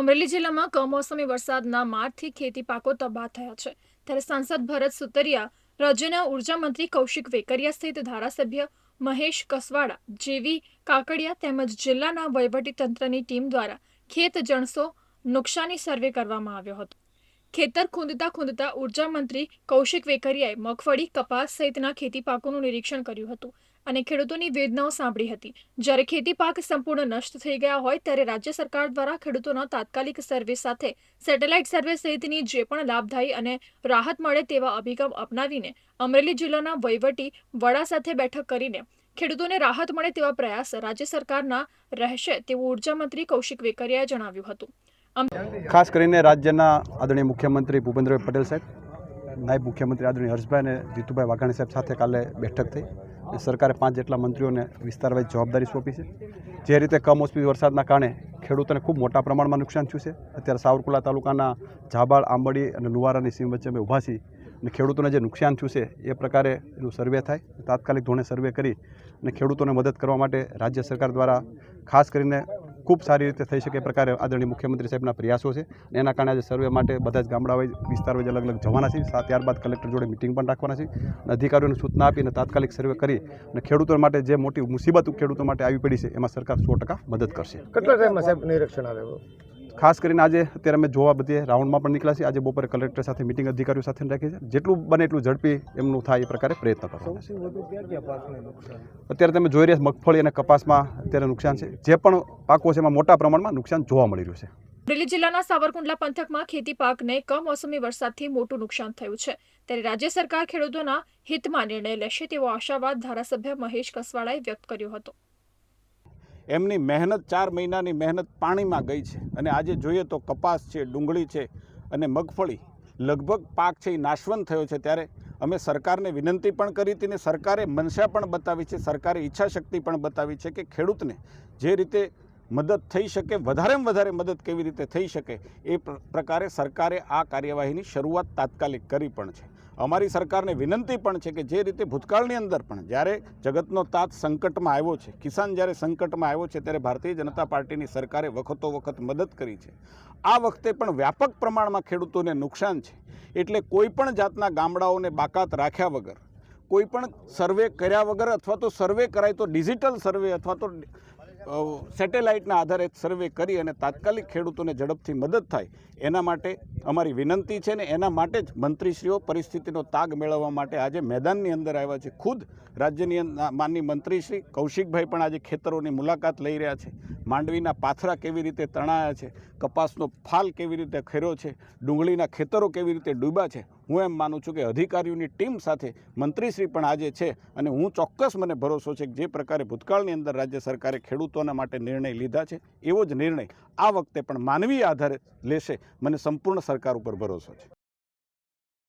અમરેલી જિલ્લામાં કમોસમી વરસાદના મારથી ખેતી પાકો તબાહ થયા છે. ત્યારે સાંસદ ભરત સુતરિયા, રાજ્યના ઊર્જા મંત્રી કૌશિક વેકરિયા સહિત ધારાસભ્ય મહેશ કસવાડા, જેવી કાકડિયા તેમજ જિલ્લાના વહીવટી તંત્રની ટીમ દ્વારા ખેત જણસો નુકસાની સર્વે કરવામાં આવ્યો હતો. ખેતર ખૂંદતા ખૂંદતા ઊર્જા મંત્રી કૌશિક વેકરિયાએ મગફળી, કપાસ સહિતના ખેતી પાકોનું નિરીક્ષણ કર્યું હતું અને ખેડૂતોની વેદનાઓ સાંભળી હતી. જ્યારે ખેતી પાક સંપૂર્ણ નષ્ટ થઈ ગયા હોય ત્યારે રાજ્ય સરકાર દ્વારા ખેડૂતોના તાત્કાલિક સર્વે સાથે સેટેલાઇટ સર્વે સહિતની જે પણ લાભદાયી અને રાહત મળે તેવા અભિગમ અપનાવીને અમરેલી જિલ્લાના વહીવટી વડા સાથે બેઠક કરીને ખેડૂતોને રાહત મળે તેવા પ્રયાસ રાજ્ય સરકારના રહેશે તેવું ઊર્જા મંત્રી કૌશિક વેકરિયાએ જણાવ્યું હતું. ખાસ કરીને રાજ્યના આદરણીય મુખ્યમંત્રી ભૂપેન્દ્રભાઈ પટેલ સાહેબ, નાયબ મુખ્યમંત્રી આદરણીય હર્ષભાઈ અને જીતુભાઈ વાઘાણી સાહેબ સાથે કાલે બેઠક થઈ. સરકારે પાંચ જેટલા મંત્રીઓને વિસ્તારવાઇઝ જવાબદારી સોંપી છે. જે રીતે કમોસમી વરસાદના કારણે ખેડૂતોને ખૂબ મોટા પ્રમાણમાં નુકસાન થયું છે. અત્યારે સાવરકુલા તાલુકાના ઝાબાળ, આંબડી અને લુવારાની સીમ વચ્ચે અમે ઊભા છીએ અને ખેડૂતોને જે નુકસાન થયું છે એ પ્રકારે એનું સર્વે થાય. તાત્કાલિક ધોરણે સર્વે કરી અને ખેડૂતોને મદદ કરવા માટે રાજ્ય સરકાર દ્વારા ખાસ કરીને ખૂબ સારી રીતે થઈ શકે એ પ્રકારે આદરણીય મુખ્યમંત્રી સાહેબના પ્રયાસો છે એના કારણે આજે સર્વે માટે બધા જ ગામડા વાઇઝ વિસ્તાર વાઇઝ અલગ અલગ જવાના છે. ત્યારબાદ કલેક્ટર જોડે મિટિંગ પણ રાખવાના છે અને અધિકારીઓને સૂચના આપીને તાત્કાલિક સર્વે કરી અને ખેડૂતો માટે જે મોટી મુસીબત ખેડૂતો માટે આવી પડી છે, એમાં સરકાર સો ટકા મદદ કરશે. કેટલા ટાઈમમાં સાહેબ નિરીક્ષણ આવે? ખાસ કરીને આજે અત્યારે અમે જોવા બધે રાઉન્ડમાં પણ નીકળ્યા છીએ. આજે બપોરે કલેક્ટર સાથે મિટિંગ અધિકારીઓ સાથે રાખી છે જેટલું બને એટલું ઝડપી એમનું થાય એ પ્રકારે પ્રયત્ન નુકસાન? અત્યારે તમે જોઈ રહ્યા મગફળી અને કપાસમાં અત્યારે નુકસાન છે. જે પણ પાકો છે એમાં મોટા પ્રમાણમાં નુકસાન જોવા મળી રહ્યું છે. અમરેલી જિલ્લાના સાવરકુંડલા પંથકમાં ખેતી પાકને કમોસમી વરસાદથી મોટું નુકસાન થયું છે. ત્યારે રાજ્ય સરકાર ખેડૂતોના હિતમાં નિર્ણય લેશે તેવો આશાવાદ ધારાસભ્ય મહેશ કસવાળાએ વ્યક્ત કર્યો હતો. એમની મહેનત ચાર મહિનાની મહેનત પાણીમાં ગઈ છે. અને આજે જોઈએ તો કપાસ છે, ડુંગળી છે અને મગફળી લગભગ પાક છે એ નાશવંત થયો છે. ત્યારે અમે સરકારને વિનંતી પણ કરી હતી ને સરકારે મનસા પણ બતાવી છે, સરકારે ઈચ્છાશક્તિ પણ બતાવી છે કે ખેડૂતને જે રીતે મદદ થઈ શકે, વધારેમાં વધારે મદદ કેવી રીતે થઈ શકે એ પ્રકારે સરકારે આ કાર્યવાહીની શરૂઆત તાત્કાલિક કરી પણ છે. અમારી સરકારને વિનંતી પણ છે કે જે રીતે ભૂતકાળની અંદર પણ જ્યારે જગતનો તાત સંકટમાં આવ્યો છે, કિસાન જ્યારે સંકટમાં આવ્યો છે, ત્યારે ભારતીય જનતા પાર્ટીની સરકારે વખતો વખત મદદ કરી છે. આ વખતે પણ વ્યાપક પ્રમાણમાં ખેડૂતોને નુકસાન છે. એટલે કોઈ પણ જાતના ગામડાઓને બાકાત રાખ્યા વગર, કોઈ પણ સર્વે કર્યા વગર અથવા તો સર્વે કરાય તો ડિજિટલ સર્વે અથવા તો સેટેલાઇટના આધારે સર્વે કરી અને તાત્કાલિક ખેડૂતોને ઝડપથી મદદ થાય, એના માટે અમારી વિનંતી છે ને એના માટે જ મંત્રીશ્રીઓ પરિસ્થિતિનો તાગ મેળવવા માટે આજે મેદાનની અંદર આવ્યા છે. ખુદ રાજ્યની માનની મંત્રીશ્રી કૌશિકભાઈ પણ આજે ખેતરોની મુલાકાત લઈ રહ્યા છે. માંડવીના પાથરા કેવી રીતે તણાયા છે, કપાસનો ફાલ કેવી રીતે ખેર્યો છે, ડુંગળીના ખેતરો કેવી રીતે ડૂબ્યા છે હું એમ માનું છું કે અધિકારીઓની ટીમ સાથે મંત્રીશ્રી પણ આજે છે અને હું ચોક્કસ મને ભરોસો છે કે જે પ્રકારે ભૂતકાળની અંદર રાજ્ય સરકારે ખેડૂતોના માટે નિર્ણય લીધા છે, એવો જ નિર્ણય આ વખતે પણ માનવીય આધારે લેશે. મને સંપૂર્ણ સરકાર ઉપર ભરોસો છે.